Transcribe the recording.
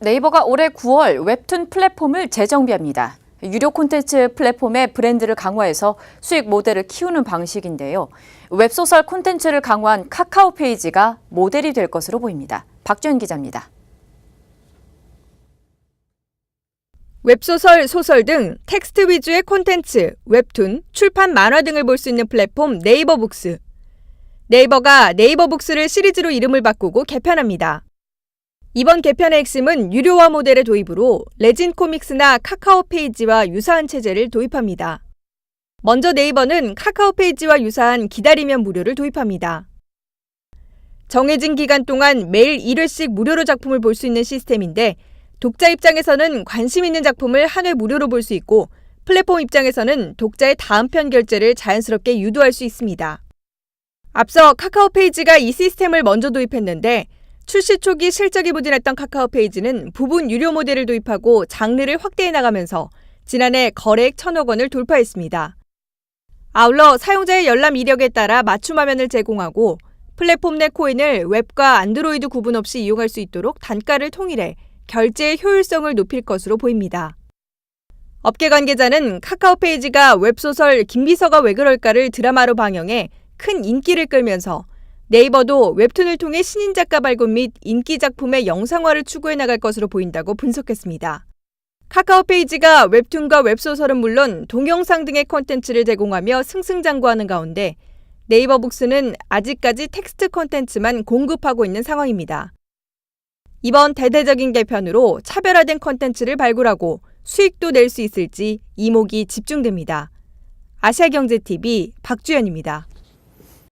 네이버가 올해 9월 웹툰 플랫폼을 재정비합니다. 유료 콘텐츠 플랫폼의 브랜드를 강화해서 수익 모델을 키우는 방식인데요. 웹소설 콘텐츠를 강화한 카카오 페이지가 모델이 될 것으로 보입니다. 박주현 기자입니다. 웹소설, 소설 등 텍스트 위주의 콘텐츠, 웹툰, 출판 만화 등을 볼 수 있는 플랫폼 네이버 북스. 네이버가 네이버 북스를 시리즈로 이름을 바꾸고 개편합니다. 이번 개편의 핵심은 유료화 모델의 도입으로 레진 코믹스나 카카오 페이지와 유사한 체제를 도입합니다. 먼저 네이버는 카카오 페이지와 유사한 기다리면 무료를 도입합니다. 정해진 기간 동안 매일 1회씩 무료로 작품을 볼 수 있는 시스템인데 독자 입장에서는 관심 있는 작품을 한 회 무료로 볼 수 있고 플랫폼 입장에서는 독자의 다음 편 결제를 자연스럽게 유도할 수 있습니다. 앞서 카카오 페이지가 이 시스템을 먼저 도입했는데 출시 초기 실적이 부진했던 카카오 페이지는 부분 유료 모델을 도입하고 장르를 확대해 나가면서 지난해 거래액 천억 원을 돌파했습니다. 아울러 사용자의 열람 이력에 따라 맞춤 화면을 제공하고 플랫폼 내 코인을 웹과 안드로이드 구분 없이 이용할 수 있도록 단가를 통일해 결제의 효율성을 높일 것으로 보입니다. 업계 관계자는 카카오 페이지가 웹소설 김비서가 왜 그럴까를 드라마로 방영해 큰 인기를 끌면서 네이버도 웹툰을 통해 신인 작가 발굴 및 인기 작품의 영상화를 추구해 나갈 것으로 보인다고 분석했습니다. 카카오 페이지가 웹툰과 웹소설은 물론 동영상 등의 콘텐츠를 제공하며 승승장구하는 가운데 네이버 북스는 아직까지 텍스트 콘텐츠만 공급하고 있는 상황입니다. 이번 대대적인 개편으로 차별화된 콘텐츠를 발굴하고 수익도 낼 수 있을지 이목이 집중됩니다. 아시아경제TV 박주연입니다.